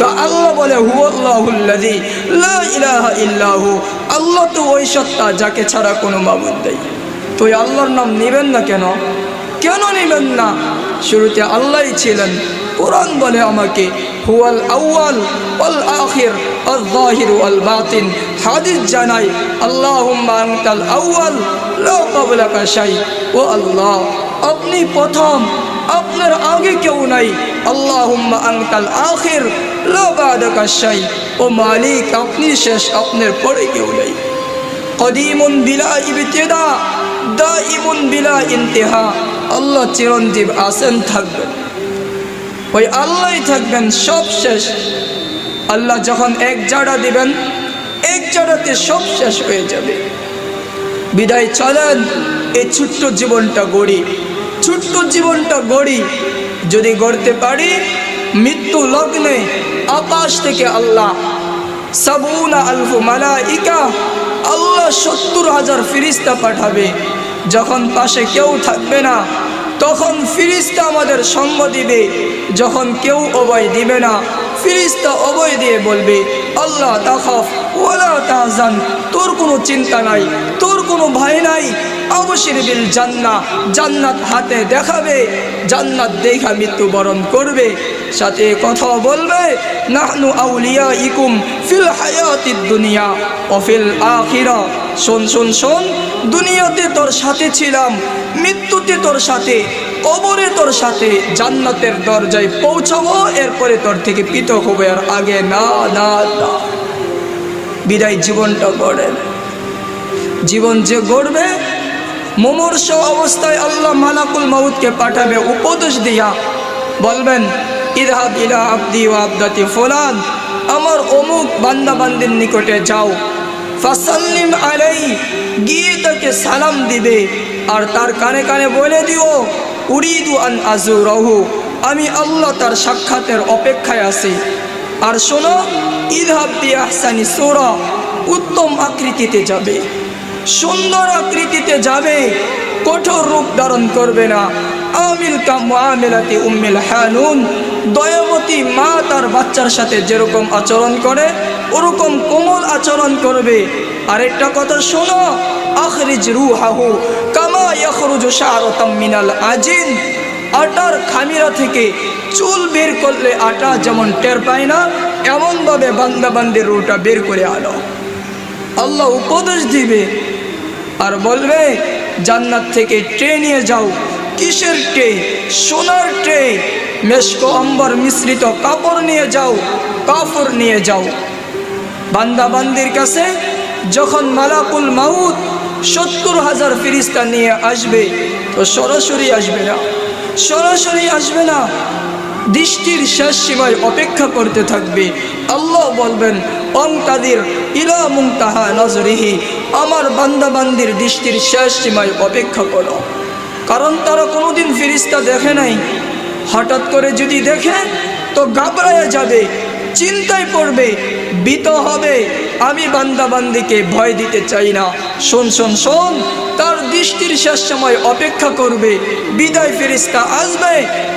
তো আল্লাহ বলে হুয়াল্লাহুল্লাযী লা ইলাহা ইল্লাহু। আল্লাহ তো ওই সত্তা যাকে ছাড়া কোনো মাবুদ নেই। তো ওই আল্লাহর নাম নেবেন না কেন? কেন নেবেন না? শুরুতে আল্লাহই ছিলেন। কোরআন বলে আমাকে, হুয়াল আউয়াল ওয়াল আখির, আল জাহির ওয়াল বাতিন। হাদিস জানাই আল্লাহুম্মা আনতাল আউয়াল, লা ক্বাবলাকা শাই। ও আল্লাহ, আপনি প্রথম আপনার আগে কেউ নাই। আল্লাহুম্মা ও মালিক, আপনি শেষ, আপনার পরে কেউ নাই। কদিমুন বিলা দাইমুন বিলা ইন্তেহা। আল্লাহ চিরঞ্জীব আসেন থাকবেন। ওই আল্লাহই থাকবেন, সব শেষ। আল্লাহ যখন এক জাড়া দিবেন, এক জাড়াতে সব শেষ হয়ে যাবে। বিদায় চলেন, এই ছোট্ট জীবনটা গড়ি। ছোট্ট জীবনটা গড়ি। যদি গড়তে পারি, মৃত্যু লগ্নে আকাশ থেকে আল্লাহ। সাবুনা আলফু মালাইকা, আল্লাহ সত্তর হাজার ফিরিস্তা পাঠাবে। যখন পাশে কেউ থাকবে না, তখন ফিরিস্তা আমাদের সঙ্গ দিবে। যখন কেউ অবয় দিবে না, ফিরিস্তা অবয় দিয়ে বলবে, আল্লাহ তাখফ ওলা তোর কোনো চিন্তা নাই, তোর কোনো ভয় নাই। অবশ্যই বিল জান্না জান্নাত হাতে দেখাবে, জান্নাত দেখা মৃত্যুবরণ করবে। সাথে কথা বলবে, নাহনু আউলিয়া ইকুম ফিল হায়াতি দুনিয়া ও ফিল আখিরা। শোন শোন শোন, দুনিয়াতে তোর সাথে ছিলাম, মৃত্যুতে তোর সাথে, কবরে তোর সাথে, জান্নাতের দরজায় পৌঁছাবো, এরপরে তোর থেকে পৃথক হবে আর আগে না না না। বিদায় জীবনটা গড়েন জীবন যে গড়বে, মুমূর্ষ অবস্থায় আল্লাহ মালাকুল মাউদকে পাঠাবে, উপদেশ দিয়া বলবেন ইরহাব ইলা আব্দি ও আবদাতি ফোলান, আমার অমুক বান্দা বান্দির নিকটে যাও। ফাসাল্লিম আলাই গিয়ে তাকে সালাম দিবে। আর তার কানে কানে বলে দিও, উরিদু আন আজু রহু আমি আল্লাহ তার সাক্ষাতের অপেক্ষায় আছি। আর শোনো, ইদহাব দিয়ে আহসানি সোরা, উত্তম আকৃতিতে যাবে। সুন্দর আকৃতিতে যাবে, কঠোর রূপ ধারণ করবে না। আমিল কা মুআমিলাতি উম্মিল হানুন, দয়ামতী মা তার বাচ্চার সাথে যেরকম আচরণ করে, ওরকম কোমল আচরণ করবে। আরেকটা কথা শোনো, আখরিজ রুহাহু, কামা ইয়াখরুজু শাআরাতাম মিনাল আজিন। আটার খামিরা থেকে চুল বের করলে আটা যেমন টের পায় না, এমনভাবে বান্দা বান্দাবান্দির রুটা বের করে আনো। আল্লাহ উপদেশ দিবে, আর বলবে, জান্নাত থেকে ট্রে নিয়ে যাও। কিসের ট্রে? সোনার ট্রে। মেশকো অম্বর মিশ্রিত কাপড় নিয়ে যাও কাপড় নিয়ে যাও। বান্দা বান্দির কাছে যখন মালাকুল মাউত সত্তর হাজার ফিরিস্তা নিয়ে আসবে, তো সরাসরি আসবে না। সরাসরি আসবে না। দৃষ্টির শেষ সীমায় অপেক্ষা করতে থাকবে। আল্লাহ বলবেন অং তাদের ইলা মুংতাহা নজরিহি। আমার বান্দা বান্দির দৃষ্টির শেষ সীমায় অপেক্ষা করো। কারণ তারা কোনোদিন ফিরিস্তা দেখে নাই। হঠাৎ করে যদি দেখে, তো ঘাবড়ায় যাবে, চিন্তায় পড়বে, বিত হবে। আমি বান্দা বান্দিকে ভয় দিতে চাই না। শোন শোন শোন, তার দৃষ্টির শেষ সময় অপেক্ষা করবে, বিদায় ফেরিস্তা আসবে,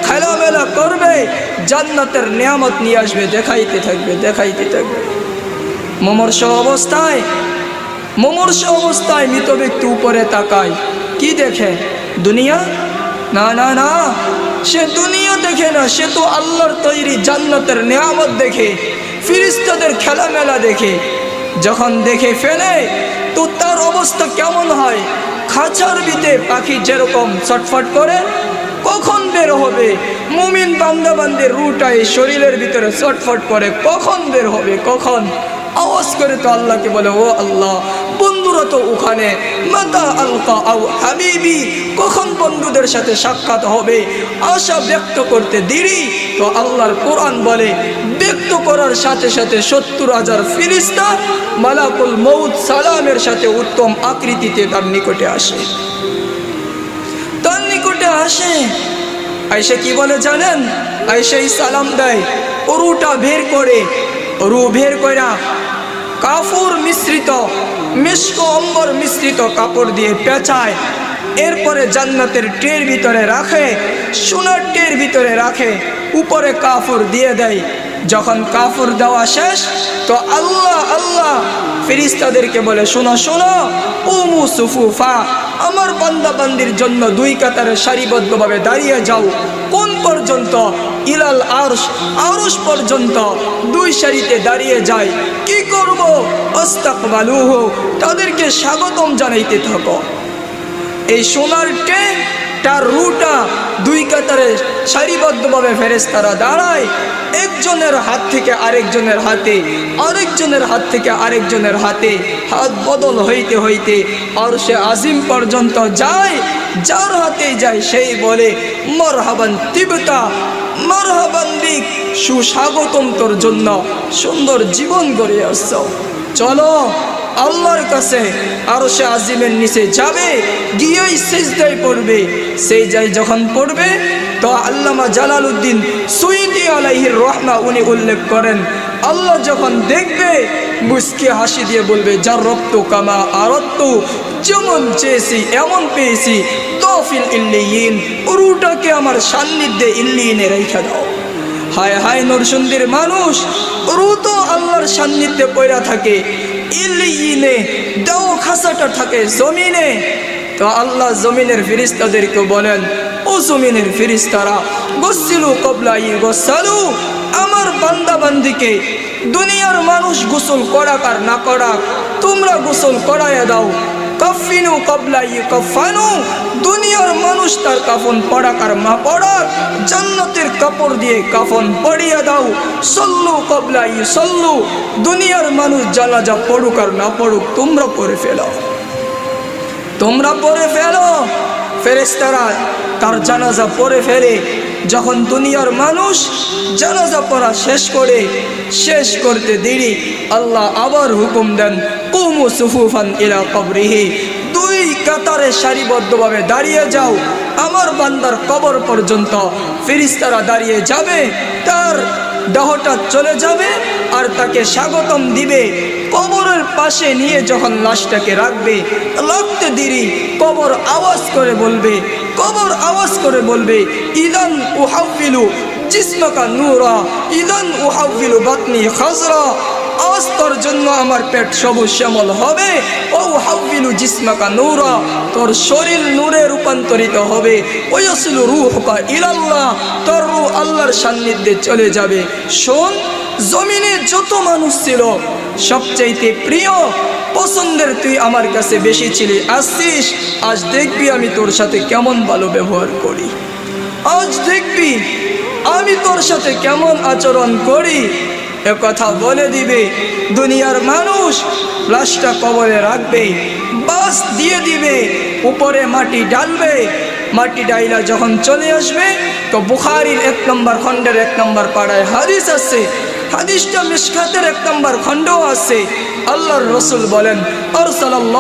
খেলামেলা করবে, জান্নাতের নিয়ামত নিয়ে আসবে, দেখাইতে থাকবে দেখাইতে থাকবে। মমর্ষ অবস্থায় মমর্ষ অবস্থায় মৃত ব্যক্তি উপরে তাকায়। কি দেখে? দুনিয়া? না না না, সে দুনিয়া দেখে না, সে তো আল্লাহর তৈরি জান্নাতের নিয়ামত দেখে, ফিরিস্তাদের খেলামেলা দেখে। যখন দেখে ফেলে, তো তার অবস্থা কেমন হয়? খাঁচার ভিতরে পাখি যেরকম ছটফট করে, কখন বের হবে? মুমিন বান্দাবান্দের রুটাই শরীরের ভিতরে ছটফট করে, কখন বের হবে? কখন? আওয়াজ করে তো আল্লাহকে বলে, ও আল্লাহ, বন্ধুরা তো ওখানে। মাতা আলকা আউ হাবিবি, কখন বন্ধুদের সাথে সাক্ষাৎ হবে? আশা ব্যক্ত করতে দেরি। তো আল্লাহর কোরআন বলে করার সাথে সাথে সত্তর হাজার ফিরিস্তা মালাকুল মৌদ সালামের সাথে উত্তম আকৃতিতে তার নিকটে আসে। তার নিকটে আসে। আইসা কি বলে জানেন? আইসাই সালাম দেয় অরুটা বের করে, রু বের কইরা কাপড় মিশ্রিত মিষ্ক অম্বর মিশ্রিত কাপড় দিয়ে পেঁচায়, এরপরে জান্নাতের টের ভিতরে রাখে, সোনার টের ভিতরে রাখে, উপরে কাপড় দিয়ে দেয় যখন কাফর দেওয়া শেষ, তো আল্লাহ আল্লাহ ফিরিস্তাদেরকে বলে, শোনো শোনো উমু সুফুফা আমার বান্দা বান্দির জন্য দুই কাতারে সারিবদ্ধভাবে দাঁড়িয়ে যাও। কোন পর্যন্ত? ইলাল আরশ আরশ পর্যন্ত দুই সারিতে দাঁড়িয়ে যায়। কি করব? অস্তাকবালুহ তাদেরকে স্বাগতম জানাইতে থাকো। এই সোনার ট্রেন তার রুটা দুই কাতারে সারিবদ্ধভাবে ফেরেস্তারা দাঁড়ায়। একজনের হাত থেকে আরেকজনের হাতে, আরেকজনের হাত থেকে আরেকজনের হাতে হাত বদল হইতে হইতে আর সে আজিম পর্যন্ত যায়, যার হাতে যায় সেই বলে, মরহাবান তিবতা, মরহাবান দিক, সুস্বাগতম তোর জন্য সুন্দর জীবন গড়ে আসছ। চলো আল্লাহর কাছে আরও সে আজিমের নিচে যাবে, গিয়েই সেজদায় পড়বে। সেই যাই যখন পড়বে, তো আল্লামা জালাল উদ্দিন সুইদি আলাইহির রহমা উনি উল্লেখ করেন, আল্লাহ যখন দেখবে, মুসকে হাসি দিয়ে বলবে যার রক্ত কামা আরত্ত যেমন চেয়েছি, এমন পেয়েছি, তফিল ইল্লিয়িন উরুটাকে আমার সান্নিধ্যে ইল্লিয়িনে রেখে দাও। হায় হায় নরসুন্দির মানুষ, রু তো আল্লাহর সান্নিধ্যে পয়রা থাকে ইলিনে দেও খাসাটা থাকে জমিনে। তো আল্লাহ জমিনের ফিরিস্তাদেরকে বলেন, ও জমিনের ফিরিস্তারা, গসিলু কবলাই গোসালু। আমার বান্দা বান্দিকে দুনিয়ার মানুষ গোসল করাক আর না করাক, তোমরা গোসল করাইয়া দাও। কফিনু কবলাই কফানু দুনিয়ার মানুষ তার কাফন পড়াক আর মা পড়াক জান্নাতের কাপড় দিয়ে কাফন পরিয়ে দাও। সল্লু কবলাই সল্লু দুনিয়ার মানুষ জানাজা পড়ুক আর না পড়ুক, তোমরা পড়ে ফেলো। তোমরা পড়ে ফেলো। ফেরেস্তারা তার জানাজা পড়ে ফেলে যখন দুনিয়ার মানুষ জানাজা পড়া শেষ করে, শেষ করতে দেরি, আল্লাহ আবার হুকুম দেন, কুমু সুফুফান ইলা কবরিহি, দুই কাতারে সারিবদ্ধভাবে দাঁড়িয়ে যাও, আমার বান্দার কবর পর্যন্ত ফিরিস্তারা দাঁড়িয়ে যাবে, তার দেহটা চলে যাবে আর তাকে স্বাগতম দিবে, কবরের পাশে নিয়ে যখন লাশটাকে রাখবে, রাখতে দেরি, কবর আওয়াজ করে বলবে কবর আওয়াজ করে বলবে, ইদান উহাফিলু জিসমাকা নূরা, ইদান উহাফিলু বাতনি খাজরা। তোর জন্য আমার পেট সবুজ শ্যামল হবে, ও হাবিলু জিসমাকা নূরা, তোর শরীর নূরে রূপান্তরিত হবে। ওয়াসিলু রূহকা ইলাল্লাহ, তোর রূহ আল্লাহর সান্নিধ্যে চলে যাবে। শোন জমিনে যত মানুষ ছিল, সবচাইতে প্রিয় পছন্দের তুই আমার কাছে বেশি ছিলি। আসছিস, আজ দেখবি আমি তোর সাথে কেমন ভালো ব্যবহার করি। আজ দেখবি আমি তোর সাথে কেমন আচরণ করি। এ কথা বলে দিবে দুনিয়ার মানুষ, লাশটা কবরে রাখবে, বাস দিয়ে দিবে, উপরে মাটি ডালবে মাটি ডাইলা যখন চলে আসবে, তো বুখারির এক নম্বর খণ্ডের এক নম্বর পাড়ায় হাদিস আছে হাদিসটা মিসকাতের এক নম্বর খণ্ডও আছে। আল্লাহর রসুল বলেন আর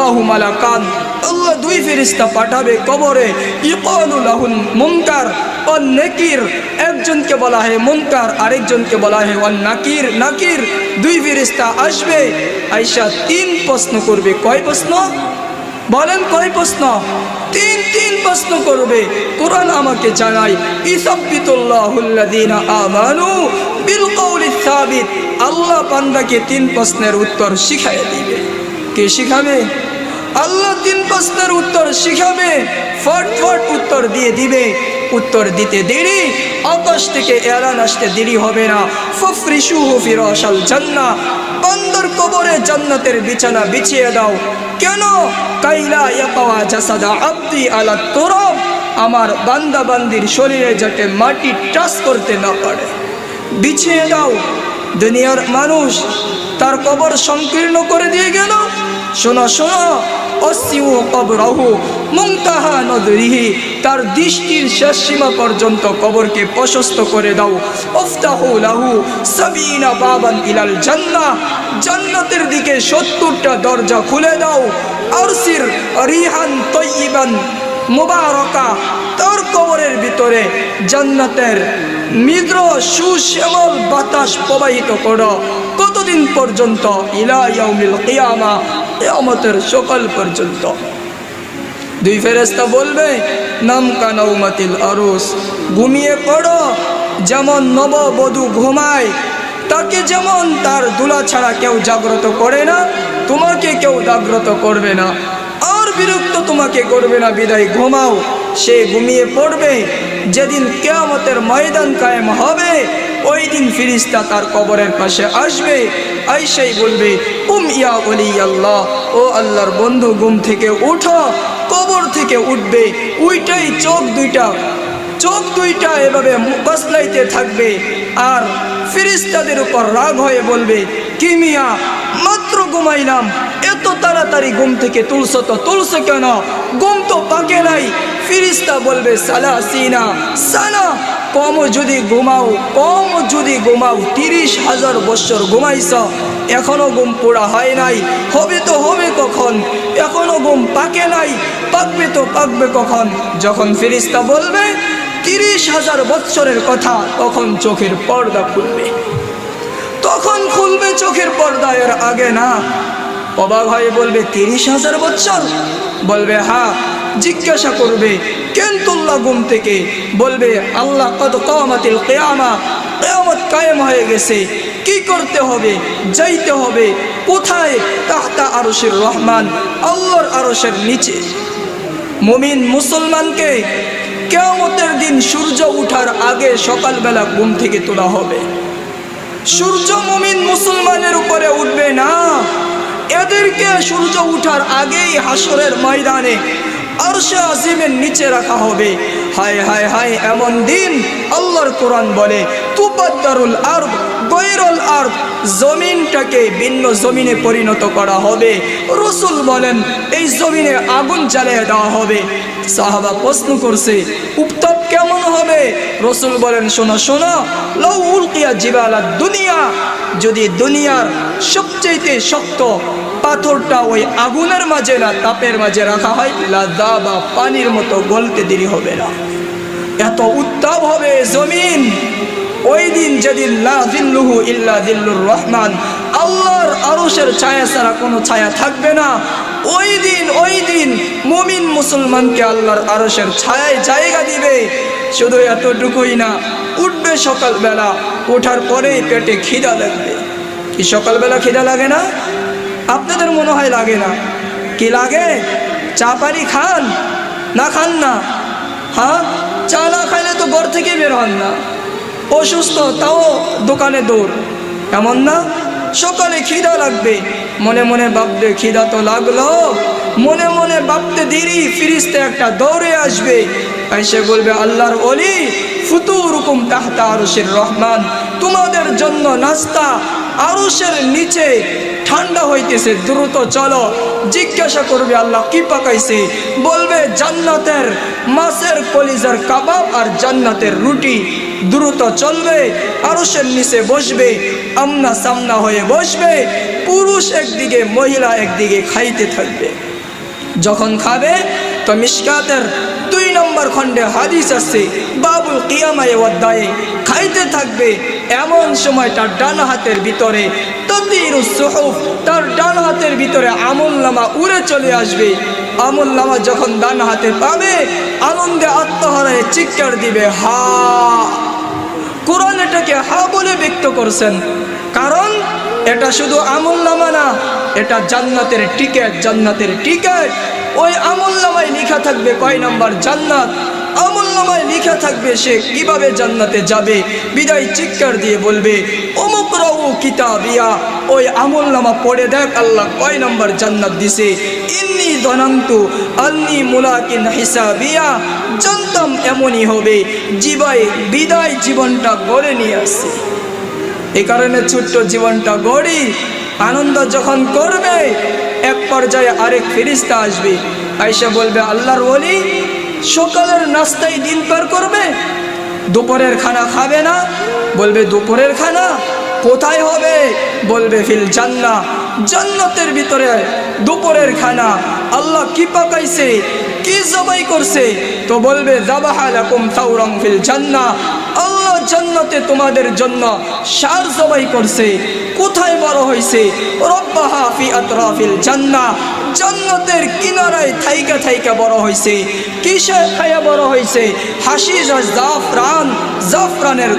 মালাকান। আল্লাহ দুই ফেরিস্তা পাঠাবে কবরে ইকানুলাহুন মুনকার ও নেকির। একজনকে বলা হয় মুনকার, আরেকজনকে বলা হয় ও নাকির। নাকির, দুই ফেরিস্তা আসবে। আইসা তিন প্রশ্ন করবে। কয় প্রশ্ন? বলেন কয় প্রশ্ন? তিন তিন প্রশ্ন করবে। কোরআন আমাকে জানাই ইসাব্বিতুল্লাহুল্লাযীনা আমানু বিল কওলি সাবিত, আল্লাহ বান্দাকে তিন প্রশ্নের উত্তর শিখাই দিবে। কে শিখাবে? আল্লাহ তিন প্রশ্নের উত্তর শিখাবে, ফট ফট উত্তর দিয়ে দিবে। উত্তর দিতে দেরি, আকাশ থেকে এলান আসতে দেরি হবে না। ফফরিসুহু ফিরাশাল জান্নাহ, বান্দার কবরে জান্নাতের বিছানা বিছিয়ে দাও। কেন? কাইলা ইয়াকাওয়া জাসাদা আব্দি আলা তুরাব, আমার বান্দা বান্দির শরীরে যাতে মাটি টাচ করতে না পারে। বিছিয়ে দাও। দুনিয়ার মানুষ তার কবর সংকীর্ণ করে দিয়ে গেল। শোনো শোনো অসিউ কবরহু মুংতাহা নদরিহি, তার দৃষ্টির শেষ সীমা পর্যন্ত কবরকে প্রশস্ত করে দাও। লাহু সাবিনা বাবান ইলাল জান্নাহ, জান্নাতের দিকে সত্তরটা দরজা খুলে দাও। আরসির রিহান তৈবান মুবারকা, তার কবরের ভিতরে জান্নাতের মিদ্র সুশ্যামল বাতাস প্রবাহিত করো। কতদিন পর্যন্ত? ইলা ইয়াউমিল কিয়ামা, কিয়ামতের সকাল পর্যন্ত। দুই ফেরেস্তা বলবে, নাম কানাউমাতিল আরুস, ঘুমিয়ে পড়ো, যেমন নববধূ ঘুমায়, তাকে যেমন তার দুলা ছাড়া কেউ জাগ্রত করে না, তোমাকে কেউ জাগ্রত করবে না। আর বিরক্ত তোমাকে করবে না, বিদায়, ঘুমাও। সে ঘুমিয়ে পড়বে। যেদিন কেয়ামতের ময়দান কায়েম হবে ওই দিন ফিরিস্তা তার কবরের পাশে আসবে। আইসাই বলবে, উম ইয়া বলি আল্লাহ ও আল্লাহর বন্ধু, ঘুম থেকে উঠো। কবর থেকে উঠবে। উইটাই চোখ দুইটা চোখ দুইটা এভাবে কসলাইতে থাকবে আর ফিরিস্তাদের উপর রাগ হয়ে বলবে, কি মিয়া, মাত্র ঘুমাইলাম, এত তাড়াতাড়ি ঘুম থেকে তুলছো তো, তুলছো কেন? ঘুম তো পাকে নাই। ফিরিস্তা বলবে, সালা সিনা, সানা, কম যদি ঘুমাও, কম যদি ঘুমাও, তিরিশ হাজার বছর ঘুমাইছ, এখনও ঘুম পোড়া হয় নাই, হবে তো হবে কখন? এখনও ঘুম পাকে নাই, পাকবে তো পাকবে কখন? যখন ফিরিস্তা বলবে তিরিশ হাজার বৎসরের কথা তখন চোখের পর্দা খুলবে। তখন খুলবে চোখের পর্দা এর আগে না। অবাক হয়ে বলবে, তিরিশ হাজার বৎসর? বলবে, হা, জিজ্ঞাসা করবে কেন তুল্লা ঘুম থেকে? বলবে, আল্লাহ কত কামাতিল কেয়ামা, কেয়ামত কায়েম হয়ে গেছে। কি করতে হবে? যাইতে হবে কোথায়? তাহতা আরশের রহমান, আল্লাহর আরশের নিচে। মুমিন মুসলমানকে কেয়ামতের দিন সূর্য উঠার আগে সকালবেলা ঘুম থেকে তোলা হবে। সূর্য মুমিন মুসলমানের উপরে উঠবে না। এদেরকে সূর্য উঠার আগেই হাসরের ময়দানে আরশে আজিমের নিচে রাখা হবে। হায় হায় হায়, এমন দিন আল্লাহর কোরআন বলে, তুবাদ্দারুল আর গৈরল আর জমিনটাকে ভিন্ন জমিনে পরিণত করা হবে। রসুল বলেন, এই জমিনে আগুন জ্বালিয়ে দেওয়া হবে। সাহাবা প্রশ্ন করছে, উত্তপ কেমন হবে? রসুল বলেন, শোনো শোনো লৌ উল্কিয়া জিবালা দুনিয়া, যদি দুনিয়ার সবচেয়ে শক্ত পাথরটা ওই আগুনের মাঝে না, তাপের মাঝে রাখা হয় লাদা বা পানির মতো গলতে দেরি হবে না। এত উত্তাপ হবে জমিন। ওই দিন যেদিন ইল্লা রহমান, আল্লাহর আরশের ছায়া ছাড়া কোনো ছায়া থাকবে না। ওই দিন ওই দিন মুমিন মুসলমানকে আল্লাহর আরশের ছায়ায় জায়গা দিবে। শুধু এতটুকুই না, উঠবে সকালবেলা ওঠার পরেই পেটে খিদা লাগবে। কি সকালবেলা খিদা লাগে না? আপনাদের মনে হয় লাগে না? কি লাগে? চা পানি খান? না খান না? হ্যাঁ? চা না খাইলে তো ঘর থেকে বের হন না। অসুস্থ, তাও দোকানে দৌড়। এমন না? সকালে খিদা লাগবে। মনে মনে ভাববে, খিদা তো লাগল। মনে মনে ভাবতে দেরি, ফিরিস্তে একটা দৌড়ে আসবে। এসে বলবে, আল্লাহর অলি ফুতুর হুকুম তাহতা আরশের রহমান। তোমাদের জন্য নাস্তা আরশের নিচে ঠান্ডা হইতেছে, দ্রুত চলো। জিজ্ঞাসা করবে, আল্লাহ কি পাকাইছে? বলবে, জান্নাতের মাছের কলিজার কাবাব আর জান্নাতের রুটি। দ্রুত চলবে, আরশের নিচে বসবে, আমনা সামনা হয়ে বসবে, পুরুষ একদিকে, মহিলা একদিকে খাইতে থাকবে। যখন খাবে, তো মিসকাতের দুই নম্বর খণ্ডে হাদিস আছে, বাবুল কিয়ামায় অধ্যায়ে খাইতে থাকবে এমন সময় তার ডান হাতের ভিতরে ততির সুহুফ, তার ডান হাতের ভিতরে আমল নামা উড়ে চলে আসবে। আমল নামা যখন ডান হাতে পাবে, আনন্দে আত্মহারায় চিৎকার দিবে, হা! কোরআন এটাকে হা বলে ব্যক্ত করছেন। কারণ এটা শুধু আমল নামা না, এটা জান্নাতের টিকেট জান্নাতের টিকেট। ওই আমল নামায় লিখা থাকবে কয় নাম্বার? জান্নাত। আমল নামায় লিখা থাকবে সে কীভাবে জান্নাতে যাবে? বিদায় চিৎকার দিয়ে বলবে, অমুক রাউ কিতাবিয়া, ওই আমল নামা পড়ে দেখ আল্লাহ কয় নাম্বার জান্নাত দিছে? ধনান্তু আন্নি মুলাকিন হিসাবিয়া, জানতাম এমনই হবে, জীবাই বিদায় জীবনটা গড়ে নিয়ে আসছে এই কারণে ছোট্ট জীবনটা গড়ি, আনন্দ যখন করবে, এক পর্যায়ে আরেক ফিরিস্তা আসবে। আইসা বলবে, আল্লাহর ওলি সকালের নাস্তায় দিন পার করবে, দুপুরের খানা খাবে না। বলবে, দুপুরের খানা কোথায় হবে? বলবে, ফিল জান্না জান্নাতের ভিতরে দুপুরের খানা। আল্লাহ কি পাকাইছে? কি জবাই করছে? তো বলবে ফিল জান্না আল্লাহ জান্নাতে তোমাদের জন্য সার জবাই করছে। কোথায় বড় হয়েছে রব্বাহা ফি জান্না জান্নাতের কিনারায় থাইকা থাইকা বড় হয়েছে কিসে খায়া বড় হয়েছে আর জাফরান। জাফরানের